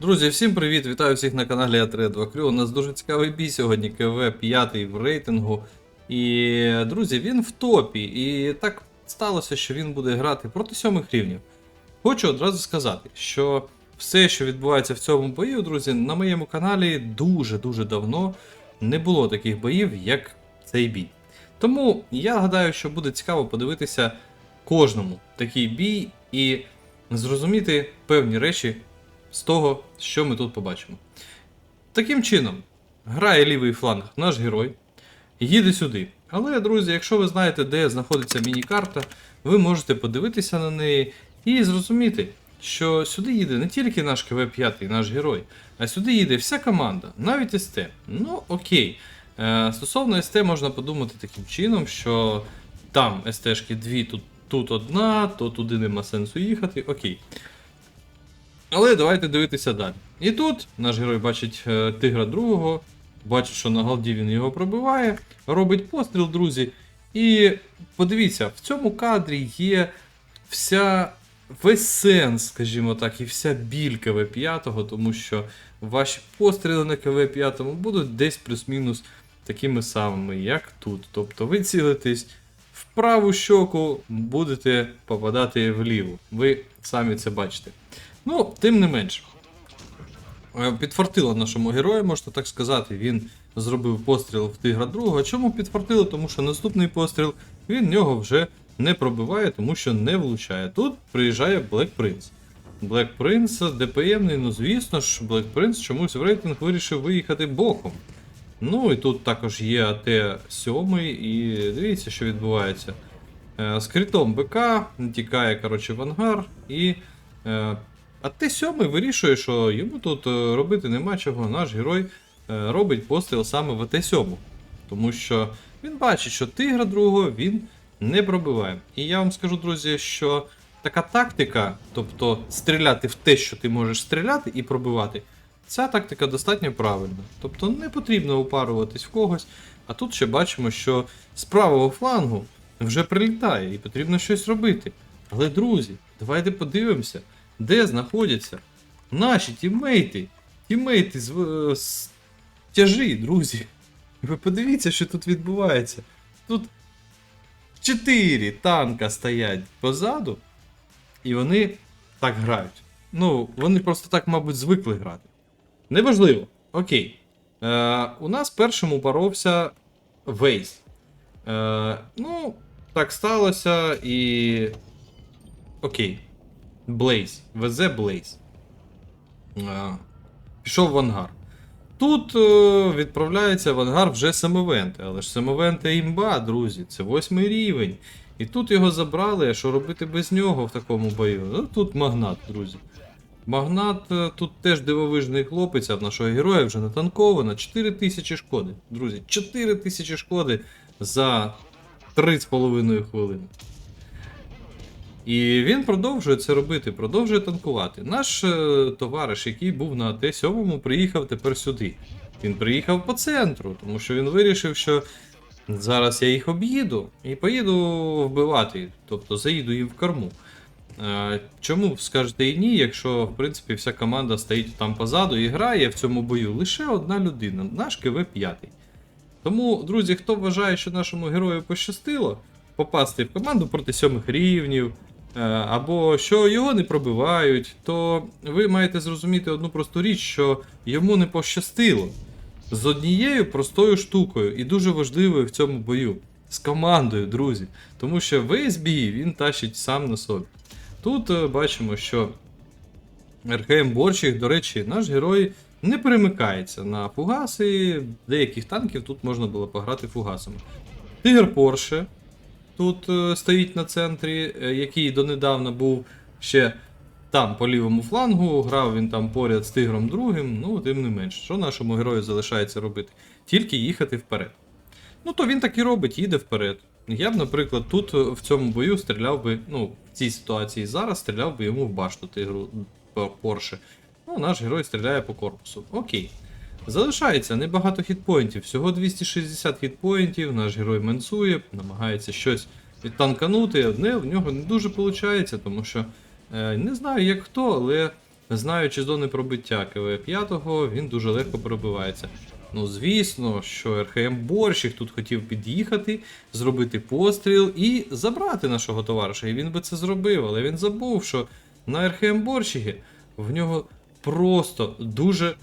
Друзі, всім привіт! Вітаю всіх на каналі А3 Крю. У нас дуже цікавий бій сьогодні. КВ 5 в рейтингу. І, друзі, він в топі. І так сталося, що він буде грати проти сьомих рівнів. Хочу одразу сказати, що все, що відбувається в цьому бою, друзі, на моєму каналі дуже-дуже давно не було таких боїв, як цей бій. Тому я гадаю, що буде цікаво подивитися кожному такий бій і зрозуміти певні речі з того, що ми тут побачимо. Таким чином, грає лівий фланг наш герой, їде сюди. Але, друзі, якщо ви знаєте, де знаходиться міні-карта, ви можете подивитися на неї і зрозуміти, що сюди їде не тільки наш КВ-5, наш герой, а сюди їде вся команда, навіть СТ. Ну, окей. Е, стосовно СТ можна подумати таким чином, що там СТшки дві, тут, тут одна, то туди нема сенсу їхати. Окей. Але давайте дивитися далі. І тут наш герой бачить е, тигра другого, бачить, що на голді він його пробиває, робить постріл, друзі. І подивіться, в цьому кадрі є вся весь сенс, скажімо так, і вся біль КВ5, тому що ваші постріли на КВ5 будуть десь плюс-мінус такими самими, як тут. Тобто ви цілитесь праву щоку, будете попадати вліву. Ви самі це бачите. Ну, тим не менш. Е, Підфартило нашому герою, можна так сказати. Він зробив постріл в тигра другого. Чому підфартило? Тому що наступний постріл він нього вже не пробиває, тому що не влучає. Тут приїжджає Black Prince. Black Prince ДПМний, ну звісно ж, Black Prince чомусь в рейтинг вирішив виїхати боком. Ну і тут також є АТ-7, і дивіться, що відбувається. Е, З критом БК тікає коротше, в ангар і. е, а Т7 вирішує, що йому тут е, робити нема чого. Наш герой робить постріл саме в Т7. Тому що він бачить, що тигра другого він не пробиває. І я вам скажу, друзі, що така тактика, тобто стріляти в те, що ти можеш стріляти і пробивати, ця тактика достатньо правильна. Тобто не потрібно упаруватись в когось. А тут ще бачимо, що з правого флангу вже прилітає і потрібно щось робити. Але, друзі, давайте подивимося, де знаходяться наші тіммейти. Тіммейти з, е, з тяжі, друзі. Ви подивіться, що тут відбувається. Тут 4 танка стоять позаду, і вони так грають. Ну, вони просто так, мабуть, звикли грати. Неважливо. Окей. Е, у нас першим упоровся Вейс. Е, ну, так сталося і. Окей. Блейз. Везе Блейз. Пішов в ангар. Тут е, відправляється в ангар вже самовенти, але ж самовенти імба, друзі, це восьмий рівень. І тут його забрали, а що робити без нього в такому бою? Ну, тут магнат, друзі. Магнат е, тут теж дивовижний хлопець, а в нашого героя вже натанковано 4 тисячі шкоди. Друзі, 4 тисячі шкоди за 3,5 хвилини. І він продовжує це робити, продовжує танкувати. Наш е, товариш, який був на Т7, приїхав тепер сюди. Він приїхав по центру, тому що він вирішив, що зараз я їх об'їду і поїду вбивати, тобто заїду їм в корму. Е, Чому скажете і ні, якщо в принципі вся команда стоїть там позаду і грає в цьому бою лише одна людина, наш КВ-5. Тому, друзі, хто вважає, що нашому герою пощастило попасти в команду проти сьомих рівнів, е, або що його не пробивають, то ви маєте зрозуміти одну просту річ, що йому не пощастило з однією простою штукою і дуже важливою в цьому бою. З командою, друзі. Тому що весь бій він тащить сам на собі. Тут е, бачимо, що РХМ Борщик, до речі, наш герой не перемикається на фугаси. Деяких танків тут можна було пограти фугасами. Тигр Порше тут е, стоїть на центрі, е, який донедавна був ще там по лівому флангу, грав він там поряд з тигром другим, ну тим не менш, що нашому герою залишається робити? Тільки їхати вперед. Ну то він так і робить, їде вперед. Я б, наприклад, тут е, в цьому бою стріляв би, ну, в цій ситуації зараз стріляв би йому в башту тигру Порше. Ну, наш герой стріляє по корпусу. Окей. Залишається небагато хітпоінтів, всього 260 хітпоінтів, наш герой менсує, намагається щось відтанканути, одне в нього не дуже виходить, тому що е, не знаю як хто, але знаючи зони пробиття КВ 5, він дуже легко пробивається. Ну, звісно, що РХМ Борщик тут хотів під'їхати, зробити постріл і забрати нашого товариша. І він би це зробив, але він забув, що на РХМ Борщигі в нього просто дуже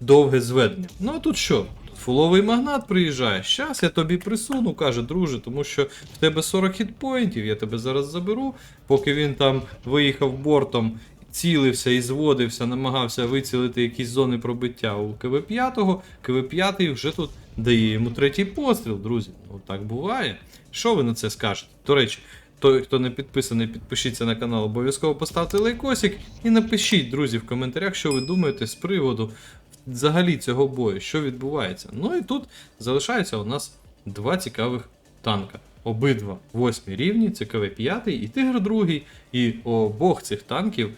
довге зведення. Ну а тут що? Фуловий магнат приїжджає. Щас я тобі присуну, каже, друже, тому що в тебе 40 хітпоінтів, я тебе зараз заберу. Поки він там виїхав бортом, цілився і зводився, намагався вицілити якісь зони пробиття у КВ-5, КВ-5 вже тут дає йому третій постріл, друзі. Ну так буває. Що ви на це скажете? До речі, той, хто не підписаний, підпишіться на канал, обов'язково поставте лайкосик і напишіть, друзі, в коментарях, що ви думаєте з приводу взагалі цього бою, що відбувається. Ну і тут залишається у нас два цікавих танка. Обидва восьмі рівні, це КВ 5 і Тигр 2, і обох цих танків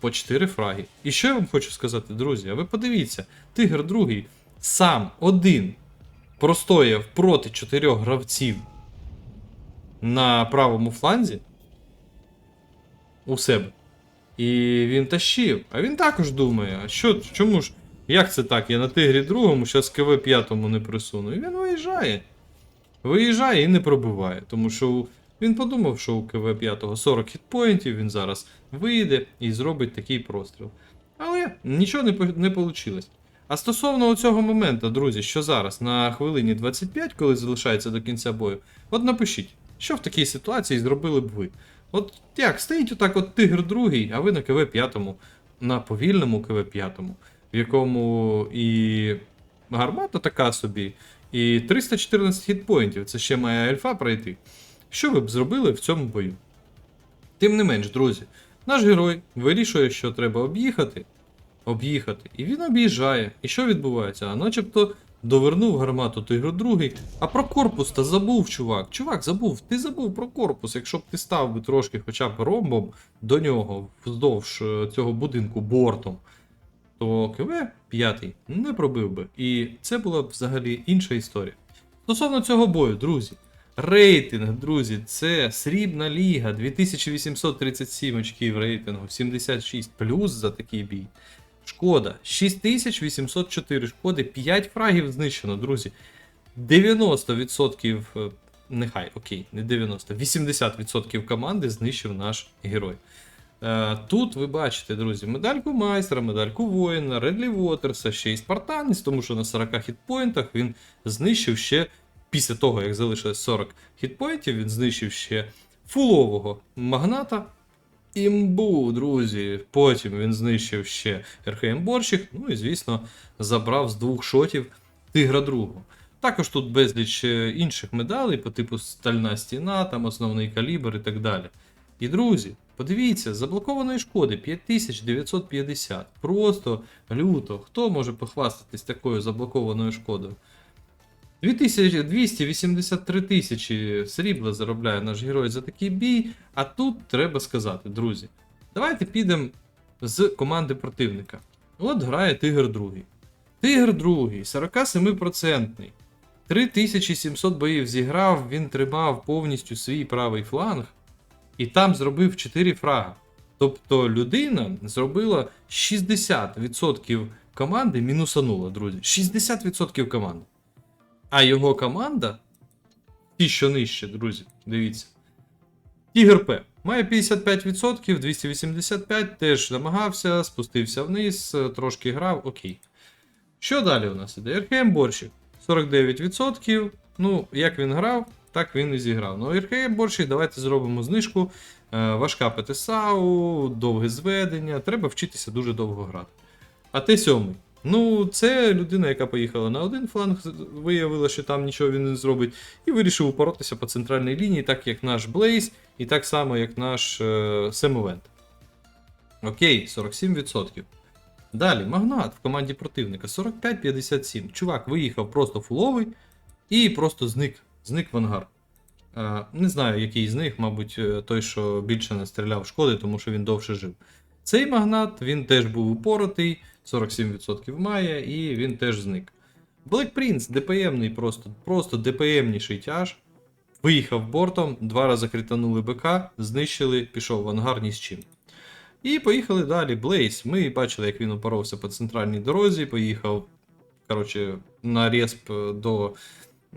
по 4 фраги. І що я вам хочу сказати, друзі? А ви подивіться, Тигр 2 сам один простояв проти чотирьох гравців на правому фланзі у себе. І він тащив. А він також думає, а що, чому ж, як це так? Я на тигрі другому, зараз КВ п'ятому не присуну. І він виїжджає. Виїжджає і не пробиває. Тому що він подумав, що у КВ 5 40 хітпоінтів, він зараз вийде і зробить такий простріл. Але нічого не, не вийшло. А стосовно цього моменту, друзі, що зараз на хвилині 25, коли залишається до кінця бою, от напишіть, що в такій ситуації зробили б ви. От як, стоїть отак от тигр другий, а ви на КВ 5, на повільному КВ 5, в якому і гармата така собі, і 314 хітпоінтів, це ще має альфа пройти. Що ви б зробили в цьому бою? Тим не менш, друзі, наш герой вирішує, що треба об'їхати, об'їхати, і він об'їжджає. І що відбувається? А начебто довернув гармату Тигру другий, а про корпус та забув, чувак. Чувак, забув, ти забув про корпус. Якщо б ти став би трошки хоча б ромбом до нього вздовж е, цього будинку бортом, то КВ 5 не пробив би. І це була б взагалі інша історія. Стосовно цього бою, друзі. Рейтинг, друзі, це срібна ліга, 2837 очків рейтингу, 76 плюс за такий бій. Шкода, 6804 шкоди, 5 фрагів знищено, друзі. 90%, е, нехай, окей, не 90, 80% команди знищив наш герой. Е, Тут ви бачите, друзі, медальку майстра, медальку воїна, Редлі Вотерса, ще й спартанець, тому що на 40 хітпоінтах він знищив ще, після того, як залишилось 40 хітпоінтів, він знищив ще фулового магната. Імбу, друзі. Потім він знищив ще РХМ Борщик, ну і, звісно, забрав з двох шотів Тигра другого. Також тут безліч е, інших медалей по типу Стальна стіна, там основний калібр і так далі. І друзі, подивіться, заблокованої шкоди 5950. Просто люто. Хто може похвастатись такою заблокованою шкодою? 2283 тисячі срібла заробляє наш герой за такий бій. А тут треба сказати, друзі, давайте підемо з команди противника. От грає Тигр другий. Тигр другий, 47%. 3700 боїв зіграв, він тримав повністю свій правий фланг і там зробив 4 фрага. Тобто людина зробила 60% команди мінусанула, друзі. 60% команди. А його команда, ті, що нижче, друзі, дивіться. Тігр П. Має 55%, 285, теж намагався, спустився вниз, трошки грав, окей. Що далі у нас іде? РХМ Борщик. 49%. Ну, як він грав, так він і зіграв. Ну, РХМ Борщик, давайте зробимо знижку. Е, важка ПТСАУ, довге зведення. Треба вчитися дуже довго грати. А Т7. Ну, це людина, яка поїхала на один фланг, виявила, що там нічого він не зробить, і вирішив упоротися по центральній лінії, так як наш Блейз, і так само, як наш е, Семовент. Окей, 47%. Далі, Магнат в команді противника 45-57. Чувак виїхав просто фуловий і просто зник. Зник в ангар. Е, не знаю, який з них, мабуть, е, той, що більше не стріляв шкоди, тому що він довше жив. Цей магнат він теж був упоротий, 47% має, і він теж зник. Black Prince ДПМний просто, просто ДПМніший тяж. Виїхав бортом, два рази кританули БК, знищили, пішов в ангар ні з чим. І поїхали далі. Блейз. Ми бачили, як він упоровся по центральній дорозі, поїхав коротше, на респ до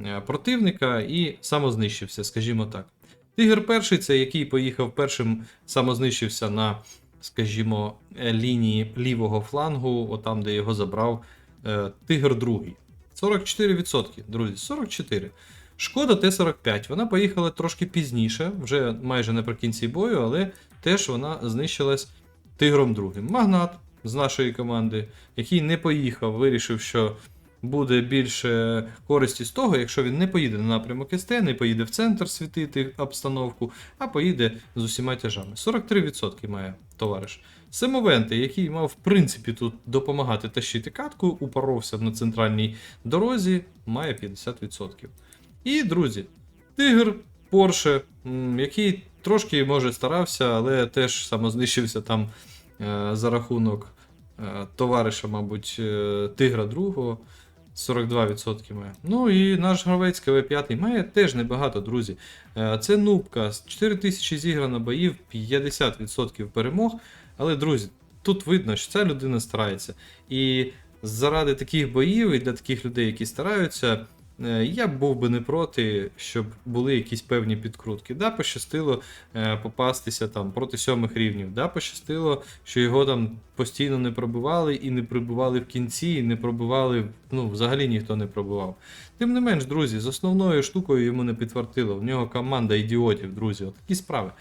е, противника і самознищився, скажімо так. Тигр перший, це який поїхав першим, самознищився на, скажімо, е, лінії лівого флангу, отам, де його забрав е, Тигр другий. 44%, друзі, 44. Шкода Т-45. Вона поїхала трошки пізніше, вже майже наприкінці бою, але теж вона знищилась Тигром другим. Магнат з нашої команди, який не поїхав, вирішив, що буде більше користі з того, якщо він не поїде на напрямок СТ, не поїде в центр світити обстановку, а поїде з усіма тяжами. 43% має товариш. Семовенти, який мав в принципі тут допомагати тащити катку, упоровся на центральній дорозі, має 50%. І, друзі, Тигр Порше, який трошки може старався, але теж самознищився там е, за рахунок е, товариша, мабуть, е, Тигра другого. 42% має. Ну і наш гравець КВ5 має теж небагато, друзі. Е, Це нубка. З 4000 зіграно боїв, 50% перемог. Але, друзі, тут видно, що ця людина старається. І заради таких боїв і для таких людей, які стараються, я був би не проти, щоб були якісь певні підкрутки. Да, пощастило е, попастися там проти сьомих рівнів. Да, пощастило, що його там постійно не пробивали і не прибували в кінці, і не пробивали, ну, взагалі ніхто не пробивав. Тим не менш, друзі, з основною штукою йому не підтвердило. В нього команда ідіотів, друзі. От такі справи.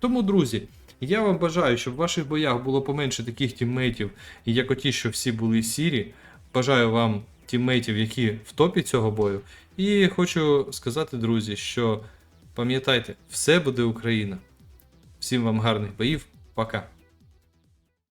Тому, друзі, я вам бажаю, щоб в ваших боях було поменше таких тіммейтів, як оті, що всі були сірі. Бажаю вам тіммейтів, які в топі цього бою. І хочу сказати, друзі, що пам'ятайте, все буде Україна. Всім вам гарних боїв. Пока.